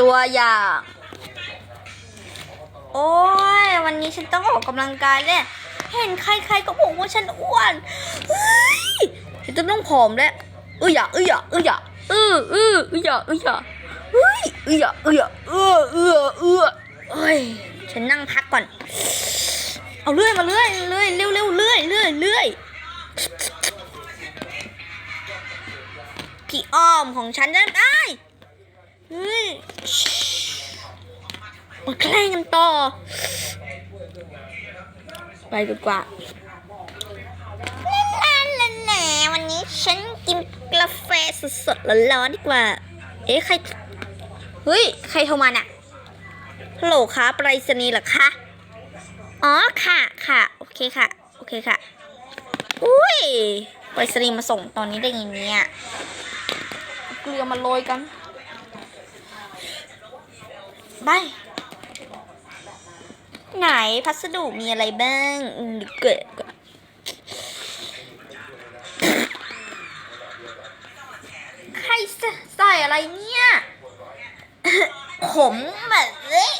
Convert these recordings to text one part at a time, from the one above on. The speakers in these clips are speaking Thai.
ตัวอย่าง โอ้ยวันนี้ฉันต้องออกกำลังกายเลยเห็นใครๆก็บอกว่าฉันอ้วนเฮ้ยฉันจะต้องผอมแล้วเอ้ยอย่าเอ้ยอย่าเอ้ยอย่าเออเออเอ้ยอย่าเอ้ยอย่าเฮ้ยเอ้ยอย่าเอ้ยอย่าเออเออเออเอ้ยฉันนั่งพักก่อน เอาเลื่อยมาเลื่อยเลื่อยเร็วเร็วเลื่อยเลื่อยเลื่อยพี่อ้อมของฉันจะได้เฮ้ย มาแกล้งกันต่อ ไปดีกว่าลาลาลาวันนี้ฉันกินกาแฟสดๆร้อนๆดีกว่า เอ๊ะ ใคร เฮ้ย ใครโทรมาน่ะฮัลโหลคะไปรษณีย์เหรอคะ อ๋อ ค่ะ ค่ะ โอเคค่ะ โอเคค่ะ อุ้ยไปรษณีย์มาส่งตอนนี้ได้ไงเนี่ยเอาเกลือมาโรยกัน บายไหนพัสดุมีอะไรบ้างเกิดใครใส่อะไรเนี่ยขมแบบเละ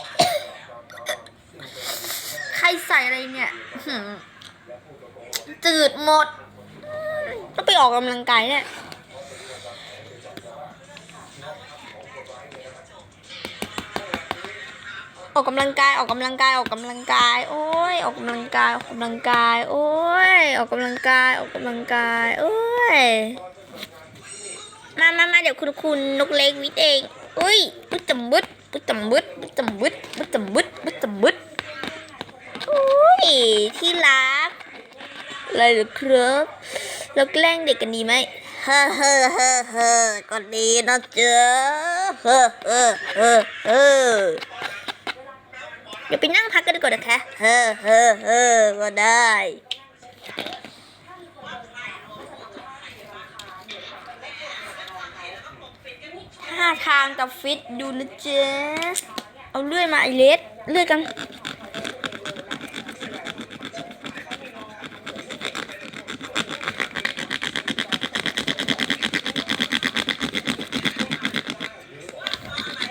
ใครใส่อะไรเนี่ยจืดหมดต้องไปออกกำลังกายเนี่ย ออกกำลังกายออกกำลังกายออกกำลังกาย โอ้ยออกกำลังกายออกกำลังกาย โอ้ยออกกำลังกายออกกำลังกาย โอ้ยมามามาเดี๋ยวคุณคุณนกเล็กวิทย์เองอุ้ยบึดจำบึดบึดจำบึดบึดจำบึดบึดจำบึดบึดจำบึดอุ้ยที่รักอะไรหรือครับเราแกล้งเด็กกันดีไหมเฮ้อเฮ้อเฮ้อเฮ้อก็ดีนะเจ๊ะเฮ้อเฮ้อเฮ้อเฮ้อ เดี๋ยวไปนั่งพักกันดีกว่านะคะ เฮ้อเฮ้อเฮ้อก็ได้ท่าทางกับฟิตดูนะเจ๊เอาเลื่อยมาไอเลสเลื่อยกัน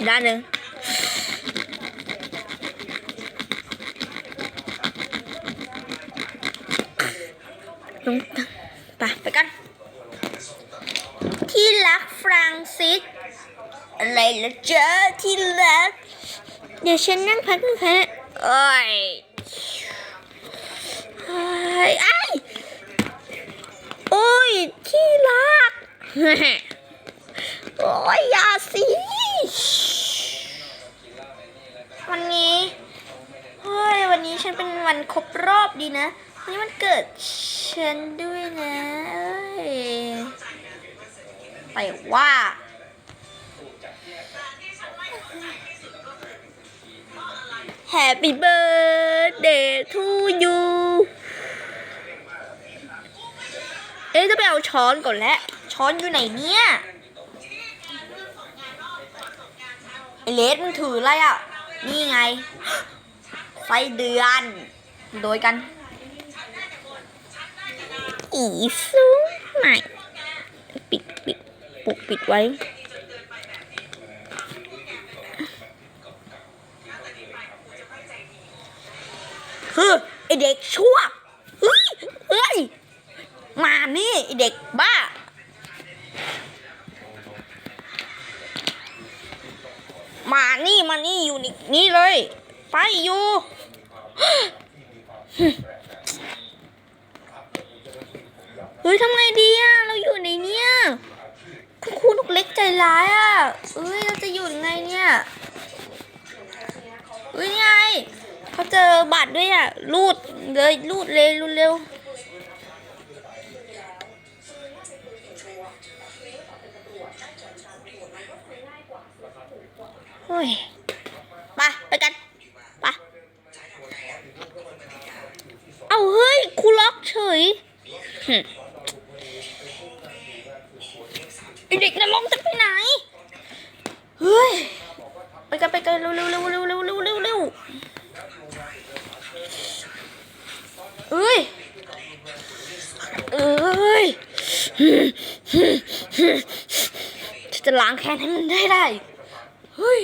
ด้านหนึ่ง งไปไปกัน ที่รักฟรังซิส อะไรละเจ้าที่รัก เดี๋ยวฉันนั่งพักนะคะโอ้ยเฮ้ยไอ้โอ้ย ที่รัก โอ้ยอย่าสิวันนี้ เฮ้ย วันนี้ฉันเป็นวันครบรอบดีนะ วันนี้มันเกิด ฉันด้วยนะเอ้ยแต่ว่า Happy birthday to you เอ๊ะจะไปเอาช้อนก่อนแล้วช้อนอยู่ไหนเนี่ยไอเลสมึงถืออะไรอะ นี่ไงไส้เดือน โดยกัน อีซูไหนปิดปิดปุกปิดไว้เฮ้ยไอเด็กชั่วเฮ้ยเฮ้ยมานี่ไอเด็กบ้ามานี่มานี่อยู่นี่นี่เลย ไปอยู่ เฮ้ยทำไงดีอะเราอยู่ในเนี้ยคุณครูนกเล็กใจร้ายอะเอ้ยเราจะอยู่ยังไงเนี่ยเอ้ยไงเขาเจอบัตรด้วยอะรูดเลยรูดเลยรูดเร็วเฮ้ยไปไปกันไปเอาเฮ้ยครูล็อกเฉยหึ ไอเด็ กนรกจะไปไหน เฮ้ย ไปกันไปกันเร็วเร็วเร็วเร็วเร็วเร็วเร็วเร็วเอ้ย เอ้ยจะล้างแค้นให้มันได้ได้ เฮ้ย